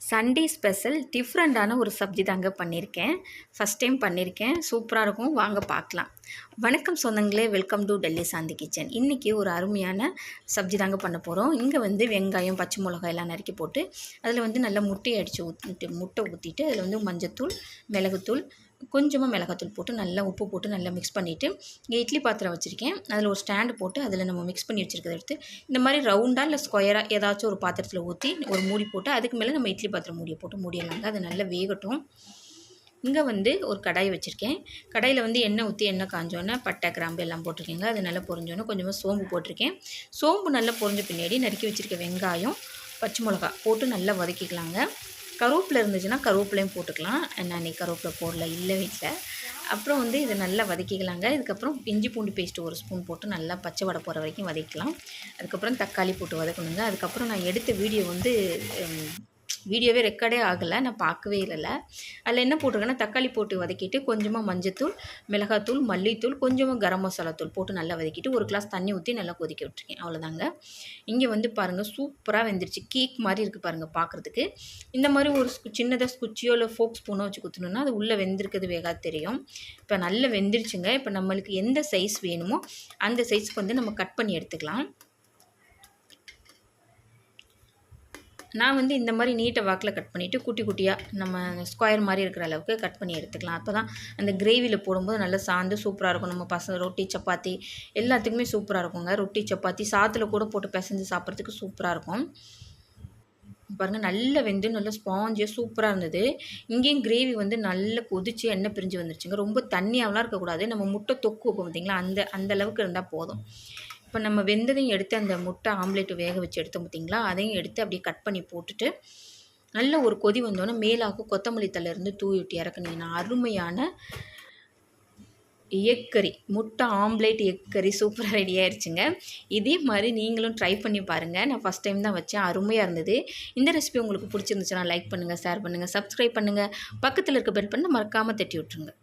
Sunday special டிஃப்ரெண்ட்டான ஒரு சப்ஜி தாங்க பண்ணியிருக்கேன் ஃபஸ்ட் டைம் பண்ணியிருக்கேன் சூப்பராக இருக்கும். வாங்க பார்க்கலாம். வணக்கம் சொந்தங்களே welcome to Delhi Shanthi kitchen இன்றைக்கி ஒரு அருமையான சப்ஜி தாங்க பண்ண போகிறோம் இங்கே வந்து வெங்காயம் பச்சை மிளகாய் எல்லாம் நறுக்கி போட்டு அதில் வந்து நல்லா முட்டையை அடித்து ஊற்றிட்டு முட்டை ஊற்றிட்டு அதில் வந்து மஞ்சத்தூள் மிளகுத்தூள் கொஞ்சமாக மிளகாத்தூள் போட்டு நல்லா உப்பு போட்டு நல்லா மிக்ஸ் பண்ணிவிட்டு இங்கே இட்லி பாத்திரம் வச்சுருக்கேன். அதில் ஒரு ஸ்டாண்டு போட்டு அதில் நம்ம மிக்ஸ் பண்ணி வச்சுருக்கத எடுத்து இந்த மாதிரி ரவுண்டாக இல்லை ஸ்கொயராக ஏதாச்சும் ஒரு பாத்திரத்தில் ஊற்றி ஒரு மூடி போட்டு அதுக்கு மேலே நம்ம இட்லி பாத்திரம் மூடியை போட்டு மூடிடலாங்க. அது நல்லா வேகட்டும். இங்கே வந்து ஒரு கடாய் வச்சுருக்கேன். கடாயில் வந்து எண்ணெய் ஊற்றி எண்ணெய் காஞ்சோன்னே பட்டை கிராம்பு எல்லாம் போட்டிருக்கேங்க அது நல்லா பொறிஞ்சோன்னே கொஞ்சமாக சோம்பு போட்டிருக்கேன். சோம்பு நல்லா பொறிஞ்ச பின்னாடி நறுக்கி வச்சுருக்க வெங்காயம் பச்சை மிளகா போட்டு நல்லா வதக்கிக்கலாங்க. கருவேப்பிலை இருந்துச்சுன்னா கருவேப்பிலையும் போட்டுக்கலாம். நான் நீ கருவேப்பிலை போடல இல்லை வீட்டில். அப்புறம் வந்து இதை நல்லா வதக்கிக்கலாங்க. இதுக்கப்புறம் இஞ்சி பூண்டு பேஸ்ட்டு ஒரு ஸ்பூன் போட்டு நல்லா பச்சை வடை போகிற வரைக்கும் வதக்கலாம் அதுக்கப்புறம் தக்காளி போட்டு வதக்கணுங்க. அதுக்கப்புறம் நான் எடுத்த வீடியோ வந்து வீடியோவே ரெக்கார்டே ஆகலை நான் பார்க்கவே இல்லை அதில் என்ன போட்டிருக்கேன்னா தக்காளி போட்டு வதக்கிட்டு கொஞ்சமாக மஞ்சத்தூள் மிளகாத்தூள் மல்லித்தூள் கொஞ்சமாக கரம் மசாலா தூள் போட்டு நல்லா வதக்கிட்டு ஒரு கிளாஸ் தண்ணி ஊற்றி நல்லா கொதிக்க விட்டுருக்கேன். அவ்வளோதாங்க இங்கே வந்து பாருங்கள் சூப்பராக வெந்துருச்சு. கேக் மாதிரி இருக்குது பாருங்கள் பார்க்குறதுக்கு. இந்த மாதிரி ஒரு சின்னதாக குச்சியோ இல்லை ஃபோக் ஸ்பூனோ வச்சு குத்தணுன்னா அது உள்ளே வெந்திருக்கிறது வேகாது தெரியும். இப்போ நல்லா வெந்துருச்சுங்க. இப்போ நம்மளுக்கு எந்த சைஸ் வேணுமோ அந்த சைஸ்க்கு வந்து நம்ம கட் பண்ணி எடுத்துக்கலாம். நான் வந்து இந்த மாதிரி நீட்டை வாக்கில் கட் பண்ணிவிட்டு குட்டி குட்டியாக நம்ம ஸ்கொயர் மாதிரி இருக்கிற அளவுக்கு கட் பண்ணி எடுத்துக்கலாம். அப்போ தான் அந்த கிரேவியில் போடும்போது நல்லா சாந்து சூப்பராக இருக்கும். நம்ம பசங்க ரொட்டி சப்பாத்தி எல்லாத்துக்குமே சூப்பராக இருக்குங்க. ரொட்டி சப்பாத்தி சாத்தில் கூட போட்டு பிசைஞ்சு சாப்பிட்றதுக்கு சூப்பராக இருக்கும். பாருங்கள் நல்ல வெந்து நல்ல ஸ்பாஞ்சியாக சூப்பராக இருந்தது. இங்கேயும் கிரேவி வந்து நல்லா கொதிச்சு எண்ணெய் பிரிஞ்சு வந்துருச்சுங்க. ரொம்ப தண்ணியாகலாம் இருக்கக்கூடாது. நம்ம முட்டை தொக்கு வைப்போம் பார்த்திங்களா அந்த அந்த அளவுக்கு இருந்தால் போதும். இப்போ நம்ம வெந்ததையும் எடுத்து அந்த முட்டை ஆம்லேட் வேக வச்சு எடுத்தோம் பார்த்திங்களா? அதையும் எடுத்து அப்படியே கட் பண்ணி போட்டுட்டு நல்ல ஒரு கொதி வந்தோன்னே மேலாக கொத்தமல்லி தலையிருந்து தூவி விட்டு இறக்குனீங்கன்னா அருமையான எக்கறி முட்டை ஆம்லேட் எக்கறி சூப்பராக ரெடி ஆயிடுச்சுங்க இதே மாதிரி நீங்களும் ட்ரை பண்ணி பாருங்கள் நான் ஃபஸ்ட் டைம் தான் வச்சேன். அருமையாக இருந்தது. இந்த ரெசிபி உங்களுக்கு பிடிச்சிருந்துச்சுன்னா லைக் பண்ணுங்கள் ஷேர் பண்ணுங்கள் சப்ஸ்கிரைப் பண்ணுங்கள் பக்கத்தில் இருக்க பெல் பண்ண மறக்காமல் தட்டி விட்ருங்க